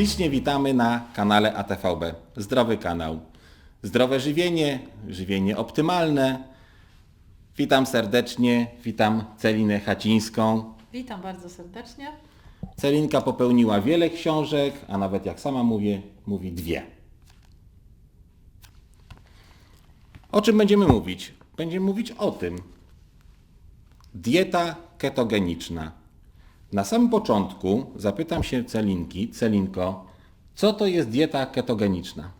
Ślicznie witamy na kanale ATVB. Zdrowy kanał. Zdrowe żywienie, żywienie optymalne. Witam serdecznie, witam Celinę Hacińską. Witam bardzo serdecznie. Celinka popełniła wiele książek, a nawet jak sama mówię, mówi dwie. O czym będziemy mówić? Będziemy mówić o tym. Dieta ketogeniczna. Na samym początku zapytam się Celinki, Celinko, co to jest dieta ketogeniczna?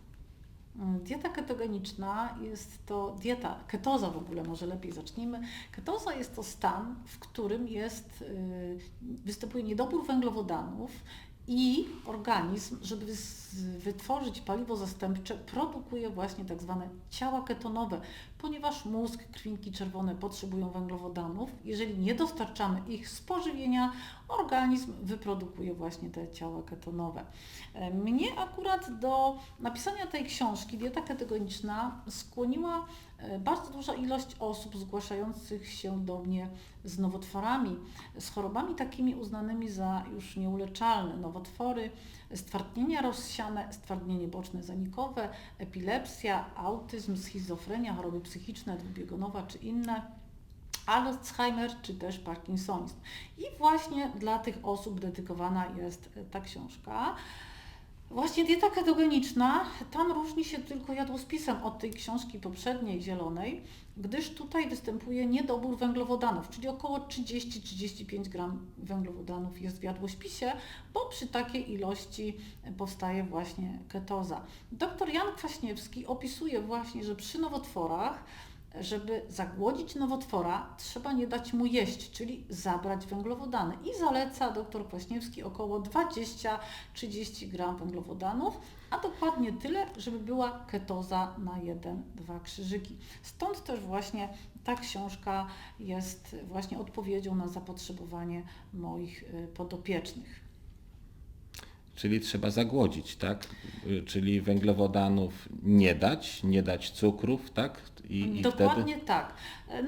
Dieta ketogeniczna jest to dieta, ketoza w ogóle, może lepiej zacznijmy. Ketoza jest to stan, w którym jest, y, występuje niedobór węglowodanów i organizm, żeby wytworzyć paliwo zastępcze, produkuje właśnie tak zwane ciała ketonowe, ponieważ mózg, krwinki czerwone potrzebują węglowodanów. Jeżeli nie dostarczamy ich z pożywienia, organizm wyprodukuje właśnie te ciała ketonowe. E, Mnie akurat do napisania tej książki Dieta ketogeniczna skłoniła e, bardzo duża ilość osób zgłaszających się do mnie z nowotworami, z chorobami takimi uznanymi za już nieuleczalne. Nowotwory, stwardnienia rozsiane, stwardnienie boczne zanikowe, epilepsja, autyzm, schizofrenia, choroby psychiczne, dwubiegunowa czy inne. Alzheimer czy też Parkinsonizm. I właśnie dla tych osób dedykowana jest ta książka. Właśnie dieta ketogeniczna, tam różni się tylko jadłospisem od tej książki poprzedniej, zielonej, gdyż tutaj występuje niedobór węglowodanów, czyli około 30-35 gram węglowodanów jest w jadłospisie, bo przy takiej ilości powstaje właśnie ketoza. Dr Jan Kwaśniewski opisuje właśnie, że przy nowotworach żeby zagłodzić nowotwora, trzeba nie dać mu jeść, czyli zabrać węglowodany. I zaleca dr Kwaśniewski około 20-30 gram węglowodanów, a dokładnie tyle, żeby była ketoza na 1-2 krzyżyki. Stąd też właśnie ta książka jest właśnie odpowiedzią na zapotrzebowanie moich y, podopiecznych. Czyli trzeba zagłodzić, tak? Y, Czyli węglowodanów nie dać, nie dać cukrów, tak? I, i Dokładnie wtedy tak.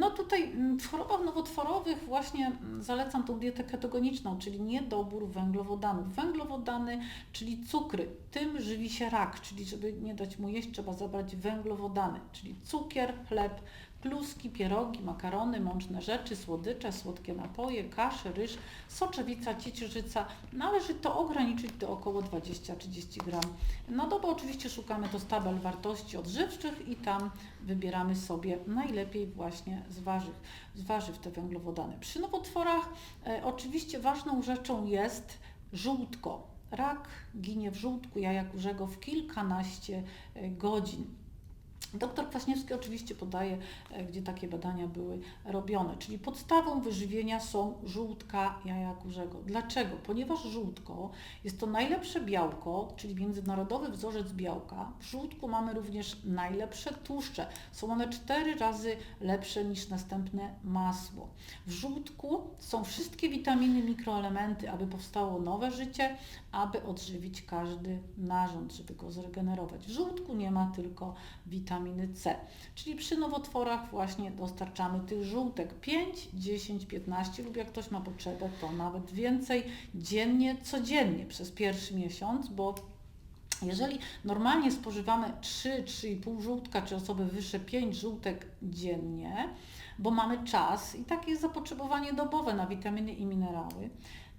No tutaj mm, w chorobach nowotworowych właśnie mm, zalecam tą dietę ketogeniczną, czyli niedobór węglowodanów. Węglowodany, czyli cukry, tym żywi się rak, czyli żeby nie dać mu jeść, trzeba zabrać węglowodany, czyli cukier, chleb, kluski, pierogi, makarony, mączne rzeczy, słodycze, słodkie napoje, kasze, ryż, soczewica, ciecierzyca. Należy to ograniczyć do około 20-30 gram. Na dobę oczywiście szukamy to z tabel wartości odżywczych i tam wybieramy sobie najlepiej właśnie z warzyw, z warzyw te węglowodany. Przy nowotworach e, oczywiście ważną rzeczą jest żółtko. Rak ginie w żółtku jaja kurzego w kilkanaście e, godzin. Doktor Kwaśniewski oczywiście podaje, e, gdzie takie badania były robione, czyli podstawą wyżywienia są żółtka jaja kurzego. Dlaczego? Ponieważ żółtko jest to najlepsze białko, czyli międzynarodowy wzorzec białka. W żółtku mamy również najlepsze tłuszcze. Są one cztery razy lepsze niż następne masło. W żółtku są wszystkie witaminy, mikroelementy, aby powstało nowe życie, aby odżywić każdy narząd, żeby go zregenerować. W żółtku nie ma tylko witaminy C. Czyli przy nowotworach właśnie dostarczamy tych żółtek 5, 10, 15 lub jak ktoś ma potrzebę, to nawet więcej dziennie, codziennie przez pierwszy miesiąc, bo jeżeli normalnie spożywamy 3-3,5 żółtka, czy osoby wyższe 5 żółtek dziennie, bo mamy czas i takie jest zapotrzebowanie dobowe na witaminy i minerały.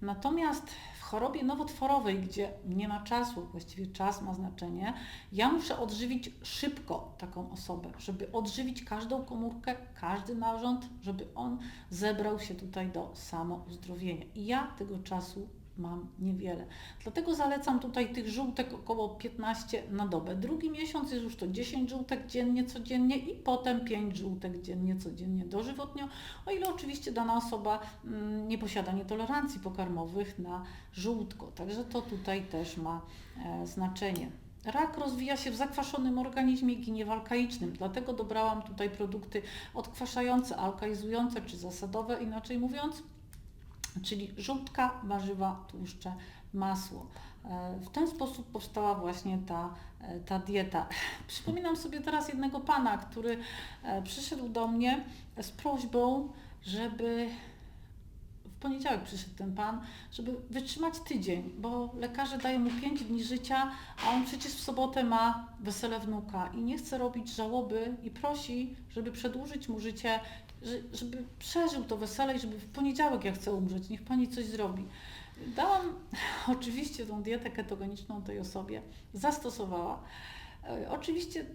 Natomiast chorobie nowotworowej, gdzie nie ma czasu, właściwie czas ma znaczenie, ja muszę odżywić szybko taką osobę, żeby odżywić każdą komórkę, każdy narząd, żeby on zebrał się tutaj do samouzdrowienia. I ja tego czasu mam niewiele. Dlatego zalecam tutaj tych żółtek około 15 na dobę. Drugi miesiąc jest już to 10 żółtek dziennie, codziennie i potem 5 żółtek dziennie, codziennie dożywotnio, o ile oczywiście dana osoba mm, nie posiada nietolerancji pokarmowych na żółtko. Także to tutaj też ma e, znaczenie. Rak rozwija się w zakwaszonym organizmie, ginie w alkaicznym, dlatego dobrałam tutaj produkty odkwaszające, alkalizujące czy zasadowe, inaczej mówiąc, czyli żółtka, warzywa, tłuszcze, masło. E, W ten sposób powstała właśnie ta, e, ta dieta. Przypominam sobie teraz jednego pana, który e, przyszedł do mnie z prośbą, żeby w poniedziałek przyszedł ten pan, żeby wytrzymać tydzień, bo lekarze dają mu 5 dni życia, a on przecież w sobotę ma wesele wnuka i nie chce robić żałoby i prosi, żeby przedłużyć mu życie, żeby przeżył to wesele i żeby w poniedziałek ja chcę umrzeć, niech pani coś zrobi. Dałam oczywiście tą dietę ketogeniczną tej osobie, zastosowała. E, Oczywiście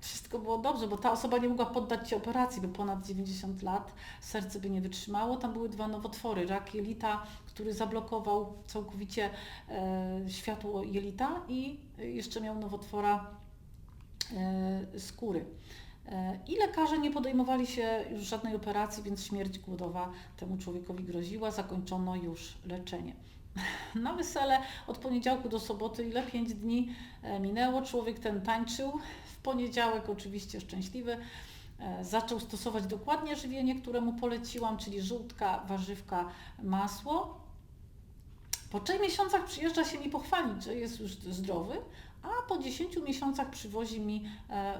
wszystko było dobrze, bo ta osoba nie mogła poddać się operacji, by ponad 90 lat, serce by nie wytrzymało. Tam były dwa nowotwory, rak jelita, który zablokował całkowicie e, światło jelita i jeszcze miał nowotwora e, skóry. E, I lekarze nie podejmowali się już żadnej operacji, więc śmierć głodowa temu człowiekowi groziła. Zakończono już leczenie. Na wesele od poniedziałku do soboty, ile pięć dni e, minęło, człowiek ten tańczył. W poniedziałek oczywiście szczęśliwy. e, Zaczął stosować dokładnie żywienie, które mu poleciłam, czyli żółtka, warzywka, masło. Po trzech miesiącach przyjeżdża się mi pochwalić, że jest już zdrowy, a po 10 miesiącach przywozi mi e,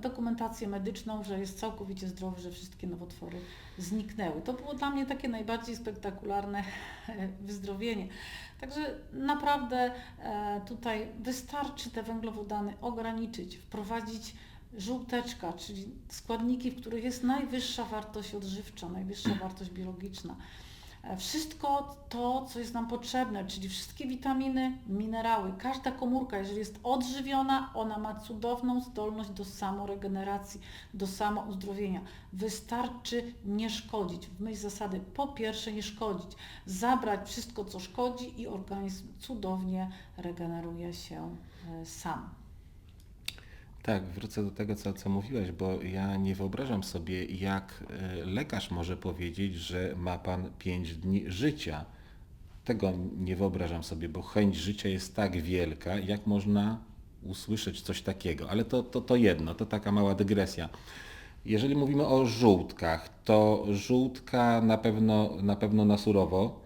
dokumentację medyczną, że jest całkowicie zdrowy, że wszystkie nowotwory zniknęły. To było dla mnie takie najbardziej spektakularne e, wyzdrowienie. Także naprawdę e, tutaj wystarczy te węglowodany ograniczyć, wprowadzić żółteczka, czyli składniki, w których jest najwyższa wartość odżywcza, najwyższa wartość biologiczna. E, Wszystko to, co jest nam potrzebne, czyli wszystkie witaminy, minerały, każda komórka, jeżeli jest odżywiona, ona ma cudowną zdolność do samoregeneracji, do samouzdrowienia. Wystarczy nie szkodzić, w myśl zasady po pierwsze nie szkodzić, zabrać wszystko, co szkodzi i organizm cudownie regeneruje się e, sam. Tak, wrócę do tego, co, co mówiłeś, bo ja nie wyobrażam sobie, jak e, lekarz może powiedzieć, że ma pan 5 dni życia. Tego nie wyobrażam sobie, bo chęć życia jest tak wielka, jak można usłyszeć coś takiego. Ale to, to, to jedno, to taka mała dygresja. Jeżeli mówimy o żółtkach, to żółtka na pewno na, pewno na surowo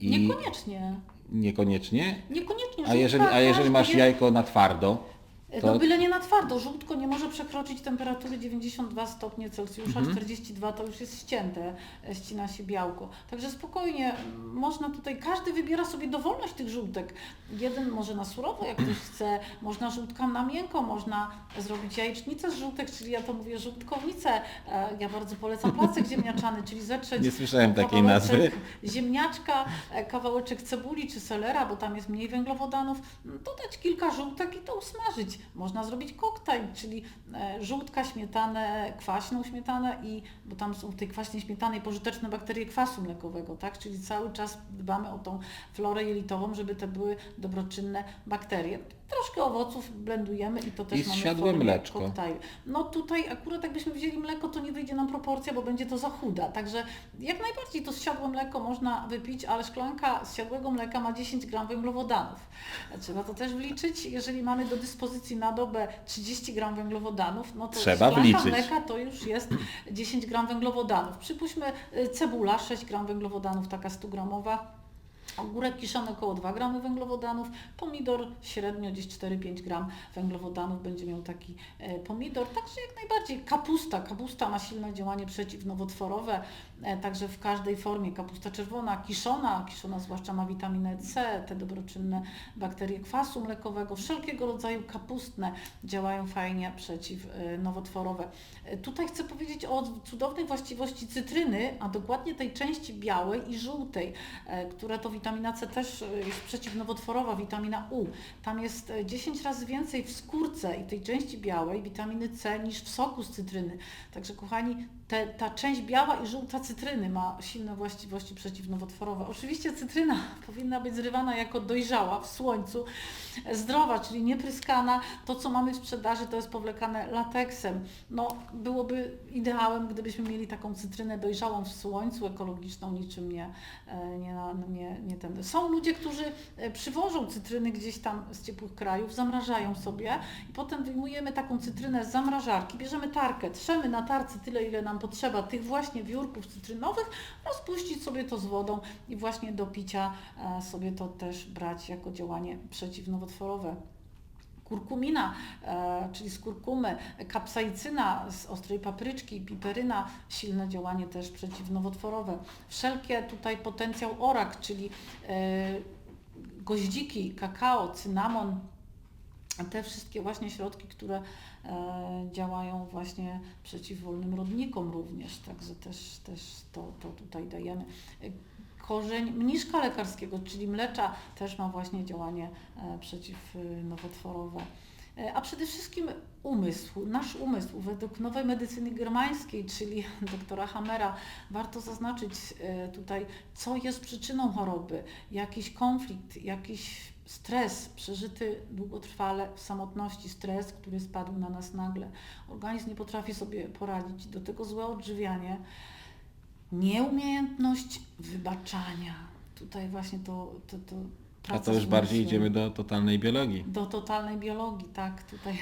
i Niekoniecznie. niekoniecznie. Niekoniecznie. A jeżeli, a jeżeli masz jajko na twardo, No byle nie na twardo. Żółtko nie może przekroczyć temperatury 92 stopnie Celsjusza, Mhm. 42 to już jest ścięte, e, ścina się białko. Także spokojnie, można tutaj, każdy wybiera sobie dowolność tych żółtek. Jeden może na surowo, jak ktoś chce, można żółtka na miękko, można zrobić jajecznicę z żółtek, czyli ja to mówię żółtkownicę. E, Ja bardzo polecam placek ziemniaczany, czyli zetrzeć Nie słyszałem takiej nazwy. ziemniaczka, e, kawałeczek cebuli czy selera, bo tam jest mniej węglowodanów, dodać kilka żółtek i to usmażyć. Można zrobić koktajl, czyli e, żółtka, śmietanę, kwaśną śmietanę i, bo tam są w tej kwaśnej śmietanej pożyteczne bakterie kwasu mlekowego, tak? Czyli cały czas dbamy o tą florę jelitową, żeby to były dobroczynne bakterie. Troszkę owoców blendujemy i to też I mamy w zsiadłe formie mleczko. koktajlu. No tutaj akurat jakbyśmy wzięli mleko, to nie wyjdzie nam proporcja, bo będzie to za chuda. Także jak najbardziej to zsiadłe mleko można wypić, ale szklanka zsiadłego mleka ma 10 gram węglowodanów. Trzeba to też wliczyć. Jeżeli mamy do dyspozycji na dobę 30 gram węglowodanów, no to Trzeba szklanka wliczyć. mleka to już jest 10 gram węglowodanów. Przypuśćmy y, cebula 6 gram węglowodanów, taka 100 gramowa. Ogórek kiszony około 2 gramy węglowodanów, pomidor średnio gdzieś 4-5 gram węglowodanów będzie miał taki e, pomidor. Także jak najbardziej kapusta. Kapusta ma silne działanie przeciwnowotworowe, e, także w każdej formie. Kapusta czerwona, kiszona, kiszona zwłaszcza ma witaminę C, te dobroczynne bakterie kwasu mlekowego, wszelkiego rodzaju kapustne działają fajnie przeciwnowotworowe. E, Tutaj chcę powiedzieć o cudownej właściwości cytryny, a dokładnie tej części białej i żółtej, e, która to witamina C też e, jest przeciwnowotworowa, witamina U. Tam jest e, 10 razy więcej w skórce i tej części białej witaminy C niż w soku z cytryny. Także kochani, te, ta część biała i żółta cytryny ma silne właściwości przeciwnowotworowe. Oczywiście cytryna powinna być zrywana jako dojrzała w słońcu, e, zdrowa, czyli niepryskana. To, co mamy w sprzedaży, to jest powlekane lateksem. No, byłoby ideałem, gdybyśmy mieli taką cytrynę dojrzałą w słońcu, ekologiczną, niczym nie, e, nie, nie, nie ten. Są ludzie, którzy e, przywożą cytryny gdzieś tam z ciepłych krajów, zamrażają sobie i potem wyjmujemy taką cytrynę z zamrażarki, bierzemy tarkę, trzemy na tarce tyle, ile nam potrzeba tych właśnie wiórków cytrynowych, rozpuścić sobie to z wodą i właśnie do picia e, sobie to też brać jako działanie przeciwnowotworowe. Kurkumina, e, czyli z kurkumy, kapsaicyna z ostrej papryczki, piperyna, silne działanie też przeciwnowotworowe. Wszelkie tutaj potencjał orak, czyli e, goździki, kakao, cynamon, te wszystkie właśnie środki, które e, działają właśnie przeciwwolnym rodnikom również, także też, też to, to tutaj dajemy. Korzeń mniszka lekarskiego, czyli mlecza, też ma właśnie działanie e, przeciwnowotworowe. E, A przede wszystkim umysł, nasz umysł, według nowej medycyny germańskiej, czyli doktora Hamera, warto zaznaczyć e, tutaj, co jest przyczyną choroby, jakiś konflikt, jakiś stres przeżyty długotrwale w samotności, stres, który spadł na nas nagle. Organizm nie potrafi sobie poradzić, do tego złe odżywianie, nieumiejętność wybaczania. Tutaj właśnie to, to, to A to już bardziej idziemy do totalnej biologii. Do totalnej biologii, tak, tutaj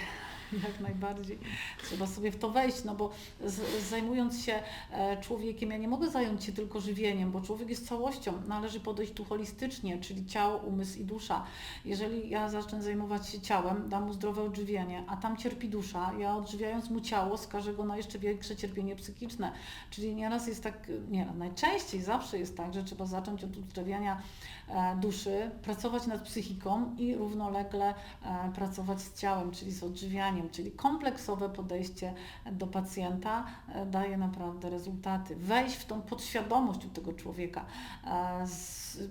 jak najbardziej. Trzeba sobie w to wejść, no bo z, zajmując się e, człowiekiem, ja nie mogę zająć się tylko żywieniem, bo człowiek jest całością, należy podejść tu holistycznie, czyli ciało, umysł i dusza. Jeżeli ja zacznę zajmować się ciałem, dam mu zdrowe odżywienie, a tam cierpi dusza, ja odżywiając mu ciało, skażę go na jeszcze większe cierpienie psychiczne. Czyli nieraz jest tak, nie, najczęściej zawsze jest tak, że trzeba zacząć od uzdrawiania e, duszy, pracować nad psychiką i równolegle e, pracować z ciałem, czyli z odżywianiem, czyli kompleksowe podejście do pacjenta e, daje naprawdę rezultaty. Wejść w tą podświadomość u tego człowieka, e,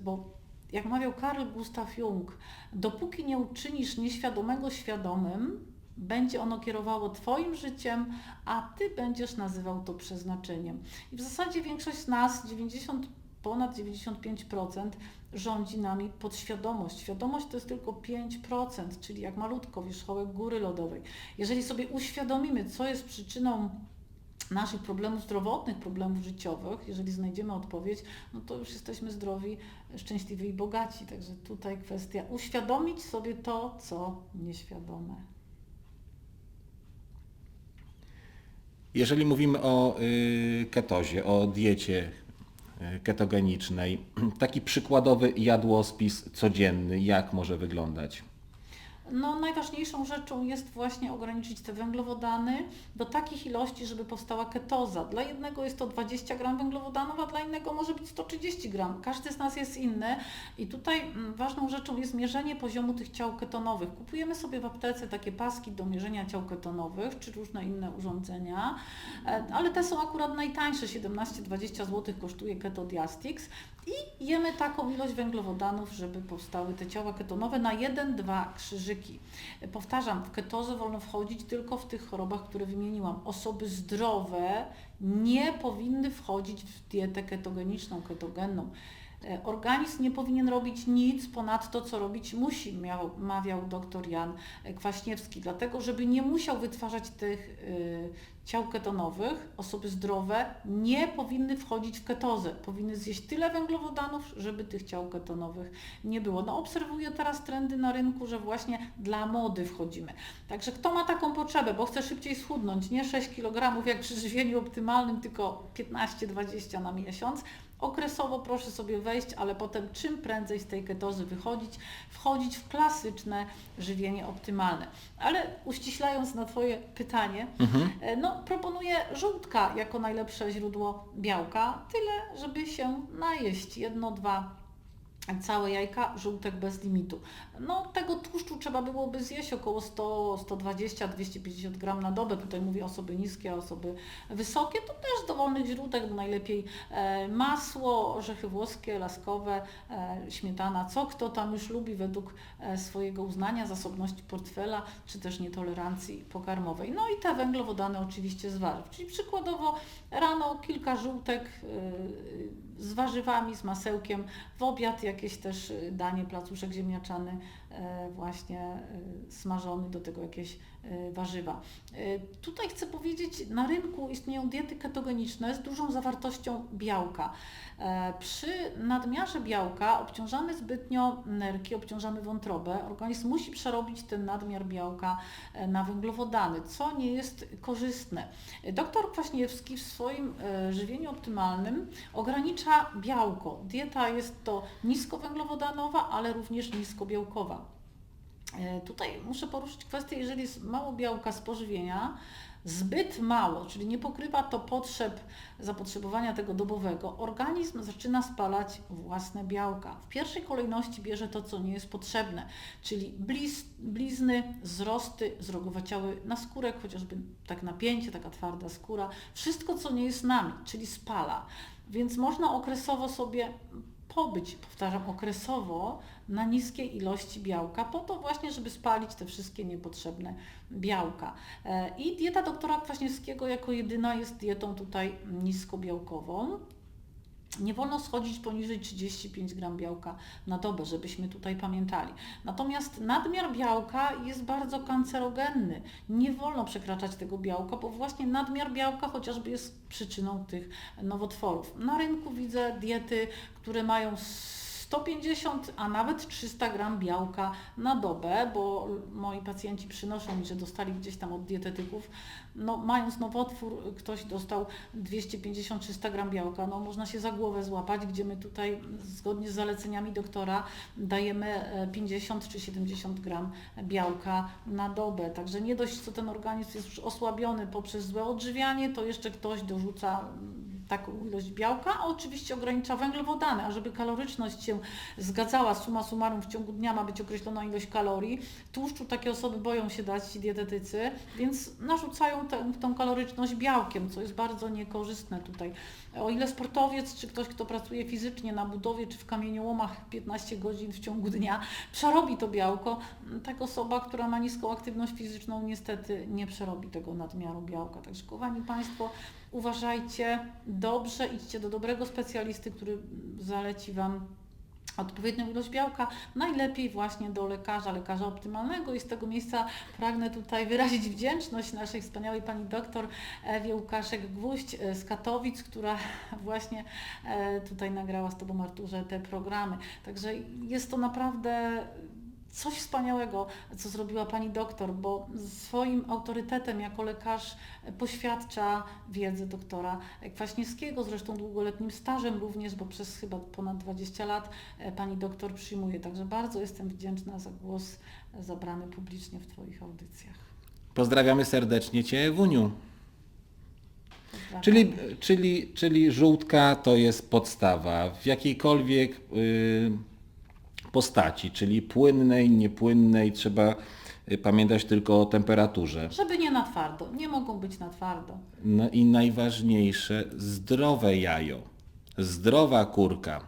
bo jak mawiał Karl Gustav Jung, dopóki nie uczynisz nieświadomego świadomym, będzie ono kierowało Twoim życiem, a Ty będziesz nazywał to przeznaczeniem. I w zasadzie większość z nas, 90, ponad 95%, rządzi nami podświadomość. Świadomość to jest tylko 5%, czyli jak malutko wierzchołek góry lodowej. Jeżeli sobie uświadomimy, co jest przyczyną naszych problemów zdrowotnych, problemów życiowych, jeżeli znajdziemy odpowiedź, no to już jesteśmy zdrowi, szczęśliwi i bogaci. Także tutaj kwestia uświadomić sobie to, co nieświadome. Jeżeli mówimy o y, ketozie, o diecie ketogenicznej, taki przykładowy jadłospis codzienny, jak może wyglądać? No, najważniejszą rzeczą jest właśnie ograniczyć te węglowodany do takich ilości, żeby powstała ketoza. Dla jednego jest to 20 gram węglowodanów, a dla innego może być 130 gram. Każdy z nas jest inny i tutaj mm, ważną rzeczą jest mierzenie poziomu tych ciał ketonowych. Kupujemy sobie w aptece takie paski do mierzenia ciał ketonowych, czy różne inne urządzenia, e, ale te są akurat najtańsze, 17-20 zł kosztuje Ketodiastix i jemy taką ilość węglowodanów, żeby powstały te ciała ketonowe na 1-2 krzyżyki. Powtarzam, w ketozę wolno wchodzić tylko w tych chorobach, które wymieniłam. Osoby zdrowe nie powinny wchodzić w dietę ketogeniczną, ketogenną. E, Organizm nie powinien robić nic ponad to, co robić musi, miał, mawiał dr Jan Kwaśniewski, dlatego żeby nie musiał wytwarzać tych y, ciał ketonowych, osoby zdrowe nie powinny wchodzić w ketozę. Powinny zjeść tyle węglowodanów, żeby tych ciał ketonowych nie było. No obserwuję teraz trendy na rynku, że właśnie dla mody wchodzimy. Także kto ma taką potrzebę, bo chce szybciej schudnąć, nie 6 kg jak przy żywieniu optymalnym, tylko 15-20 na miesiąc, Okresowo proszę sobie wejść, ale potem czym prędzej z tej ketozy wychodzić, wchodzić w klasyczne żywienie optymalne. Ale uściślając na Twoje pytanie, e, no proponuję żółtka jako najlepsze źródło białka, tyle żeby się najeść, jedno, dwa całe jajka, żółtek bez limitu. No tego tłuszczu trzeba byłoby zjeść około 100, 120, 250 gram na dobę. Tutaj mówię osoby niskie, osoby wysokie. To też z dowolnych źródeł, najlepiej e, masło, orzechy włoskie, laskowe, e, śmietana, co kto tam już lubi według e, swojego uznania, zasobności portfela, czy też nietolerancji pokarmowej. No i te węglowodany oczywiście z warzyw. Czyli przykładowo rano kilka żółtek z warzywami, z masełkiem, w obiad jakieś też y, danie, placuszek ziemniaczany, właśnie e, smażony, do tego jakieś e, warzywa. E, Tutaj chcę powiedzieć, na rynku istnieją diety ketogeniczne z dużą zawartością białka. E, Przy nadmiarze białka obciążamy zbytnio nerki, obciążamy wątrobę. Organizm musi przerobić ten nadmiar białka e, na węglowodany, co nie jest korzystne. Doktor Kwaśniewski w swoim e, żywieniu optymalnym ogranicza białko. Dieta jest to niskowęglowodanowa, ale również niskobiałkowa. E, Tutaj muszę poruszyć kwestię, jeżeli jest mało białka z pożywienia, zbyt mało, czyli nie pokrywa to potrzeb zapotrzebowania tego dobowego, organizm zaczyna spalać własne białka. W pierwszej kolejności bierze to, co nie jest potrzebne, czyli bliz, blizny, wzrosty, zrogowaciały na skórek, chociażby tak napięcie, taka twarda skóra, wszystko, co nie jest nami, czyli spala. Więc można okresowo sobie pobyć, powtarzam, okresowo na niskiej ilości białka, po to właśnie, żeby spalić te wszystkie niepotrzebne białka. E, I dieta doktora Kwaśniewskiego jako jedyna jest dietą tutaj niskobiałkową. Nie wolno schodzić poniżej 35 gram białka na dobę, żebyśmy tutaj pamiętali. Natomiast nadmiar białka jest bardzo kancerogenny. Nie wolno przekraczać tego białka, bo właśnie nadmiar białka chociażby jest przyczyną tych nowotworów. Na rynku widzę diety, które mają 150, a nawet 300 gram białka na dobę, bo moi pacjenci przynoszą mi, że dostali gdzieś tam od dietetyków, no mając nowotwór, ktoś dostał 250-300 gram białka, no można się za głowę złapać, gdzie my tutaj zgodnie z zaleceniami doktora dajemy e, 50 czy 70 gram białka na dobę. Także nie dość, co ten organizm jest już osłabiony poprzez złe odżywianie, to jeszcze ktoś dorzuca taką ilość białka, a oczywiście ogranicza węglowodany, a żeby kaloryczność się zgadzała, suma summarum w ciągu dnia ma być określona ilość kalorii. Tłuszczu takie osoby boją się dać ci dietetycy, więc narzucają tę, tą kaloryczność białkiem, co jest bardzo niekorzystne tutaj. O ile sportowiec, czy ktoś, kto pracuje fizycznie na budowie, czy w kamieniołomach 15 godzin w ciągu dnia, przerobi to białko, tak osoba, która ma niską aktywność fizyczną, niestety nie przerobi tego nadmiaru białka. Także kochani Państwo, uważajcie dobrze, idźcie do dobrego specjalisty, który zaleci Wam odpowiednią ilość białka, najlepiej właśnie do lekarza, lekarza optymalnego i z tego miejsca pragnę tutaj wyrazić wdzięczność naszej wspaniałej pani doktor Ewie Łukaszek-Gwóźdź z Katowic, która właśnie e, tutaj nagrała z Tobą Arturze te programy. Także jest to naprawdę coś wspaniałego, co zrobiła pani doktor, bo swoim autorytetem jako lekarz poświadcza wiedzę doktora Kwaśniewskiego, zresztą długoletnim stażem również, bo przez chyba ponad 20 lat e, pani doktor przyjmuje. Także bardzo jestem wdzięczna za głos zabrany publicznie w Twoich audycjach. Pozdrawiamy serdecznie Cię, Wuniu. Czyli, czyli, czyli żółtka to jest podstawa w jakiejkolwiek y, postaci, czyli płynnej, niepłynnej, trzeba y, pamiętać tylko o temperaturze. Żeby nie na twardo, nie mogą być na twardo. No i najważniejsze, zdrowe jajo, zdrowa kurka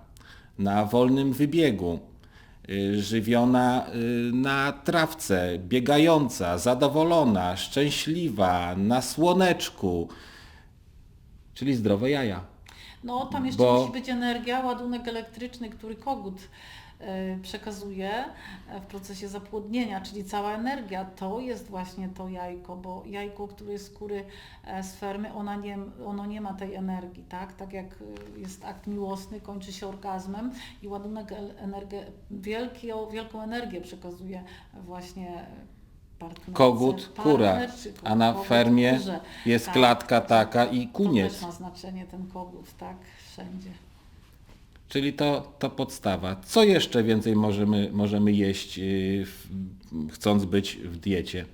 na wolnym wybiegu, y, żywiona y, na trawce, biegająca, zadowolona, szczęśliwa, na słoneczku, czyli zdrowe jaja. No tam jeszcze Bo- musi być energia, ładunek elektryczny, który kogut przekazuje e, w procesie zapłodnienia, czyli cała energia, to jest właśnie to jajko, bo jajko, które jest skóry e, z fermy, ona nie, ono nie ma tej energii, tak? Tak jak e, jest akt miłosny, kończy się orgazmem i ładunek energię, wielką, wielką energię przekazuje właśnie. Kogut, kura, a na kogut, fermie kurze. jest Tak. klatka taka i To kuniec. też ma znaczenie ten kogut, tak? Wszędzie. Czyli to, to podstawa. Co jeszcze więcej możemy, możemy jeść, yy, chcąc być w diecie?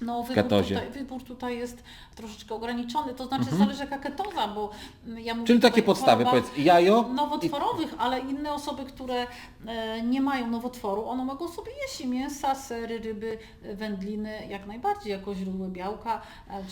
No, wybór ketozie. tutaj, wybór tutaj jest troszeczkę ograniczony, to znaczy zależy jaka ketoza, bo mm, ja mówię Mhm. Czyli takie podstawy, powiedz jajo i Nowotworowych, ale inne osoby, które e, nie mają nowotworu, one mogą sobie jeść i mięsa, sery, ryby, e, wędliny, jak najbardziej jako źródło białka,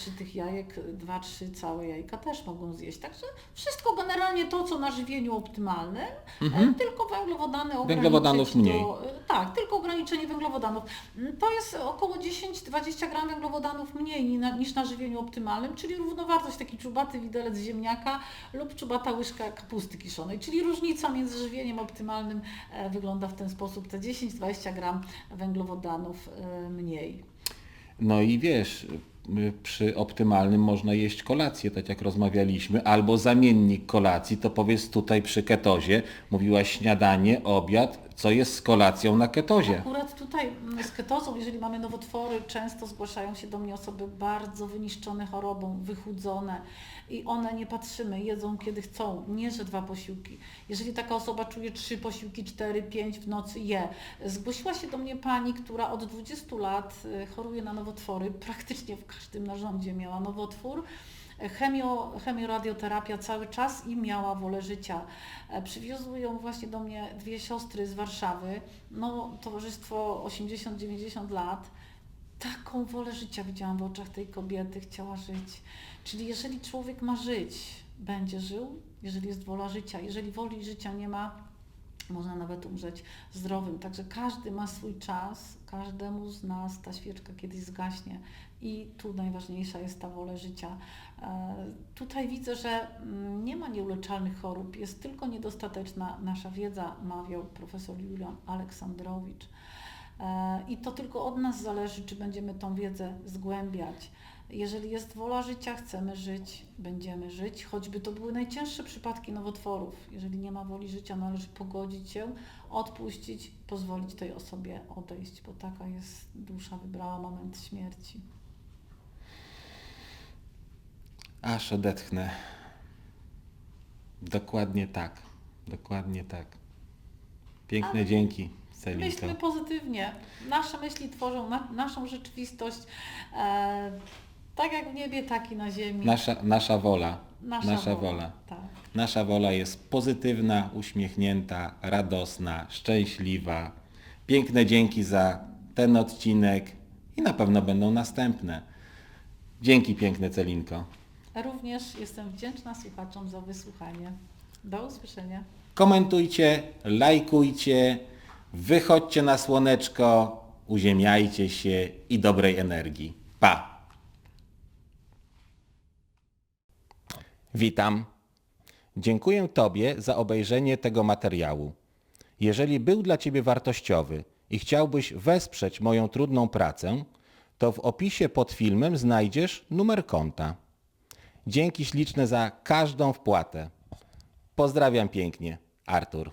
czy tych jajek, dwa, trzy całe jajka też mogą zjeść. Także wszystko generalnie to, co na żywieniu optymalnym, e, tylko węglowodany Mhm. Węglowodanów mniej. Do, tak, tylko ograniczenie węglowodanów. Mm, To jest około 10-20 gram węglowodanów mniej niż na żywieniu optymalnym, czyli równowartość taki czubaty widelec ziemniaka lub czubata łyżka kapusty kiszonej. Czyli różnica między żywieniem optymalnym e, wygląda w ten sposób, te 10-20 gram węglowodanów e, mniej. No i wiesz, y, przy optymalnym można jeść kolację, tak jak rozmawialiśmy, albo zamiennik kolacji, to powiedz tutaj przy ketozie, mówiłaś śniadanie, obiad, Co jest z kolacją na ketozie? Akurat tutaj mm, z ketozą, jeżeli mamy nowotwory, często zgłaszają się do mnie osoby bardzo wyniszczone chorobą, wychudzone i one nie patrzymy, jedzą kiedy chcą, nie że dwa posiłki. Jeżeli taka osoba czuje trzy posiłki, cztery, pięć w nocy, je. Zgłosiła się do mnie pani, która od 20 lat y, choruje na nowotwory, praktycznie w każdym narządzie miała nowotwór. Chemio, chemioradioterapia cały czas i miała wolę życia. E, Przywiozły ją właśnie do mnie dwie siostry z Warszawy, no towarzystwo 80-90 lat. Taką wolę życia widziałam w oczach tej kobiety, chciała żyć. Czyli jeżeli człowiek ma żyć, będzie żył, jeżeli jest wola życia. Jeżeli woli życia nie ma, można nawet umrzeć zdrowym. Także każdy ma swój czas, każdemu z nas ta świeczka kiedyś zgaśnie i tu najważniejsza jest ta wola życia. E, Tutaj widzę, że mm, nie ma nieuleczalnych chorób, jest tylko niedostateczna nasza wiedza, mawiał profesor Julian Aleksandrowicz. E, I to tylko od nas zależy, czy będziemy tą wiedzę zgłębiać. Jeżeli jest wola życia, chcemy żyć, będziemy żyć, choćby to były najcięższe przypadki nowotworów. Jeżeli nie ma woli życia, należy pogodzić się, odpuścić, pozwolić tej osobie odejść, bo taka jest dusza, wybrała moment śmierci. Aż odetchnę. Dokładnie tak. Dokładnie tak. Piękne Ale dzięki, Celinko. Myślmy pozytywnie. Nasze myśli tworzą na, naszą rzeczywistość, e, tak jak w niebie, tak i na ziemi. Nasza, nasza wola. Nasza, nasza wola. Tak. Nasza wola jest pozytywna, uśmiechnięta, radosna, szczęśliwa. Piękne dzięki za ten odcinek i na pewno będą następne. Dzięki piękne Celinko. Również jestem wdzięczna słuchaczom za wysłuchanie. Do usłyszenia. Komentujcie, lajkujcie, wychodźcie na słoneczko, uziemiajcie się i dobrej energii. Pa! Witam. Dziękuję Tobie za obejrzenie tego materiału. Jeżeli był dla Ciebie wartościowy i chciałbyś wesprzeć moją trudną pracę, to w opisie pod filmem znajdziesz numer konta. Dzięki śliczne za każdą wpłatę. Pozdrawiam pięknie. Artur.